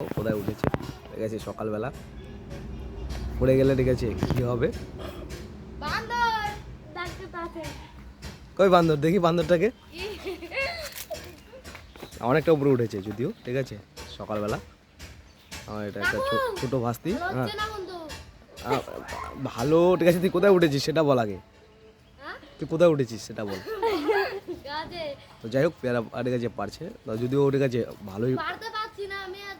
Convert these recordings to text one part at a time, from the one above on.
কোথায় উঠেছে? ঠিক আছে সকালবেলা। পড়ে গেলে ঠিক আছে কী হবে। কই বান্দর? দেখি বান্দরটাকে। অনেকটা উপরে উঠেছে যদিও ঠিক আছে? সকালবেলা। আমার এটা একটা ছোট ভাস্তি হ্যাঁ। ভালো ঠিক আছে? তুই কোথায় উঠেছিস সেটা বল আগে। হ্যাঁ? তুই কোথায় উঠেছিস সেটা বল। তো যাই হোক পেয়ারা ঠিক আছে পারছে। যদিও ঠিক আছে ভালোই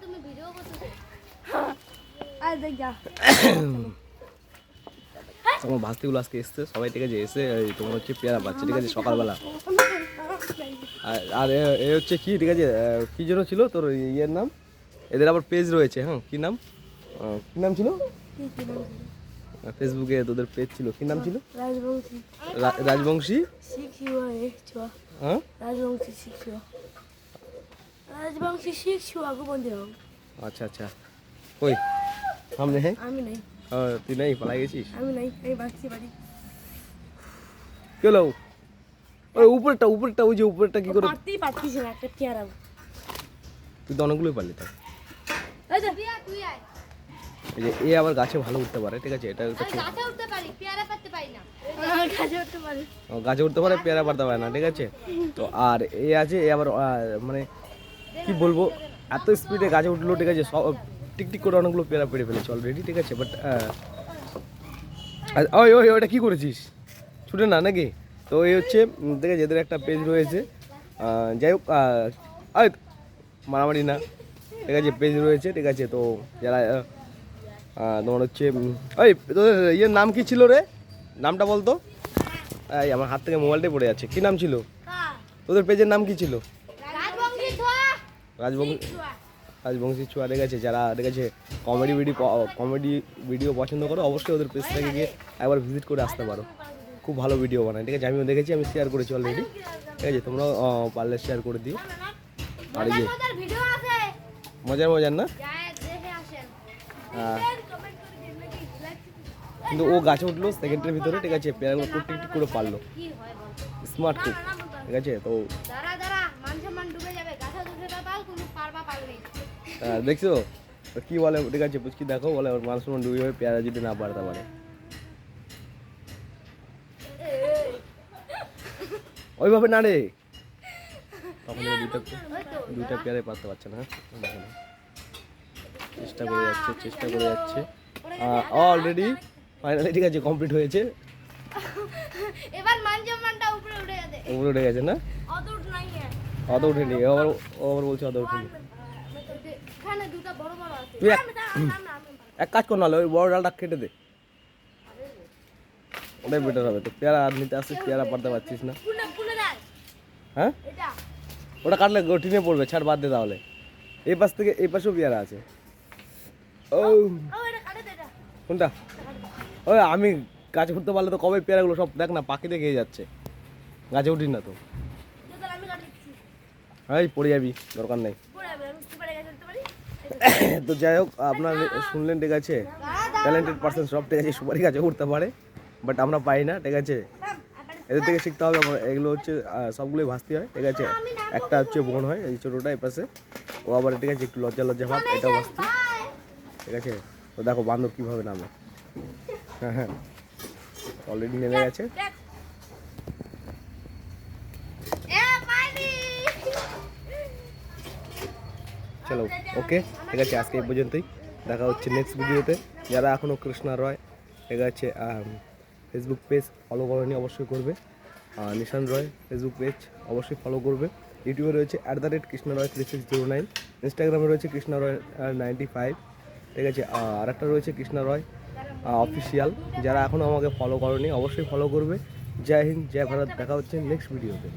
তুমি ভিডিও দেখ যা তোমার ভাস্তিগুলো আজকে এসছে সবাই ঠিক আছে এসে তোমার হচ্ছে পেয়ারা পাচ্ছে ঠিক আছে সকালবেলা আর আর এ- এ হচ্ছে কি ঠিক আছে কি জন্য ছিল তোর ইয়ের নাম এদের আবার পেজ রয়েছে হ্যাঁ কি নাম কি নাম ছিল ফেসবুকে তোদের পেজ ছিল কি নাম ছিল রাজবংশী রাজবংশী হ্যাঁ রাজবংশী রাজবংশী শিখ ছুয়া বন্ধু আচ্ছা আচ্ছা। কই? সামনে হ্যাঁ? আমি নাই। তুই নাই পালাই গেছিস? আমি নাই আমি বাঁচছি বাড়ি। কি ওই উপরটা উপরটা ওই যে উপরটা কি করে? পারতেই পারতিস না একটা পেয়ারা তুই তো অনেকগুলোই পারলি তাই। এই যে। তুই আয় এই যে এ আবার গাছে ভালো উঠতে পারে ঠিক আছে? এটা গাছে উঠতে পারি পেয়ারা পারতে পারি না। আমার উঠতে পারে। ও, গাছে উঠতে পারে পেয়ারা পারতে পারে না ঠিক আছে? তো আর এ আছে এ আবার মানে কি বলব এত স্পিডে গাছে উঠল ঠিক আছে সব টিকটিক করে অনেকগুলো পেয়ারা পেরে ফেলেছে অলরেডি ঠিক আছে বাট ওই ওই ওইটা কী করেছিস? ছুটে না নাকি? তো এই হচ্ছে আছে এদের একটা পেজ রয়েছে। যাই হোক মারামারি না ঠিক আছে পেজ রয়েছে ঠিক আছে তো যারা তোমার হচ্ছে ওই তোদের ইয়ের নাম কি ছিল রে? নামটা বলতো? এই আমার হাত থেকে মোবাইলটাই পড়ে যাচ্ছে। কি নাম ছিল? তোদের পেজের নাম কি ছিল? রাজবংশী রাজবংশী ছোঁয়া দেখেছে, যারা দেখেছে কমেডি ভিডিও কমেডি ভিডিও পছন্দ করো, অবশ্যই ওদের পেজটাকে গিয়ে একবার ভিজিট করে আসতে পারো। খুব ভালো ভিডিও বানায়, ঠিক আছে? আমিও দেখেছি, আমি শেয়ার করেছি অলরেডি ঠিক আছে? তোমরাও পারলে শেয়ার করে দিও। আর এই যে মজার মজার না? হ্যাঁ। কিন্তু ও গাছে উঠল সেকেন্ডের ভিতরে, ঠিক আছে? পেয়ারাগুলো খুব টিকটিক করে পারল। স্মার্ট খুব ঠিক আছে? তো দেখছ? তো কি বলে? ঠিক আছে পুচকি দেখো বলে ওর মানুষ ডুবে যাবে পেয়ারা যদি না পারতে পারে। ওইভাবে না রে। তখন দুইটা দুইটা পেয়ারে পারতে পারছে না হ্যাঁ? দেখো চেষ্টা করে যাচ্ছে চেষ্টা করে যাচ্ছে। অলরেডি ফাইনালি ঠিক আছে কমপ্লিট হয়েছে। এবার মান সম্মানটা উপরে উঠে যাবে। উপরে উঠে গেছে না? অত নাই। অত উঠেনি আবার ও আবার বলছে অত উঠেনি তুই এক কাজ কর নাহলে ওই বড় ডালটা কেটে দে। ওটাই বেটার হবে তো পেয়ারা আর নিতে আসছিস, পেয়ারা পারতে পারছিস না। হ্যাঁ? ওটা কাটলে গঠিনে পড়বে, ছাড় বাদ দে তাহলে। এই পাশ থেকে এই পাশেও পেয়ারা আছে। ও। ও কোনটা? ওই আমি গাছে উঠতে পারলে তো কবে পেয়ারাগুলো সব দেখ না পাখিতে খেয়ে যাচ্ছে। গাছে উঠিস না তো তাহলে আমি কাটে দিচ্ছি এই পড়ে যাবি দরকার নেই। তো যাই হোক আপনার শুনলেন ঠিক আছে? ট্যালেন্টেড পার্সন সব ঠিক আছে সুপারি গাছে উঠতে পারে বাট আমরা পাই না ঠিক আছে? এদের থেকে শিখতে হবে আমরা এগুলো হচ্ছে সবগুলোই ভাসতে হয় ঠিক আছে? একটা হচ্ছে বোন হয় এই ছোটোটা এই পাশে। ও আবার ঠিক আছে একটু লজ্জা লজ্জা ভাব এটাও ভাসতে। ঠিক আছে? তো দেখো বান্ধব কীভাবে নামে। হ্যাঁ হ্যাঁ। অলরেডি নেমে গেছে এ পাইনি চলো ওকে ঠিক আছে, আজকে এই পর্যন্তই। দেখা হচ্ছে নেক্সট ভিডিওতে যারা এখনও কৃষ্ণা রয়, ঠিক আছে ফেসবুক পেজ ফলো করেনি, অবশ্যই করবে। নিশান রয় ফেসবুক পেজ অবশ্যই ফলো করবে। ইউটিউবে রয়েছে at the rate Krishna Roy three six zero nine ইনস্টাগ্রামে রয়েছে কৃষ্ণা রয় নাইনটি ফাইভ ঠিক আছে, আর একটা রয়েছে কৃষ্ণা রয় অফিসিয়াল যারা এখনও আমাকে ফলো করেনি, অবশ্যই ফলো করবে। জয় হিন্দ, জয় ভারত। দেখা হচ্ছে নেক্সট ভিডিওতে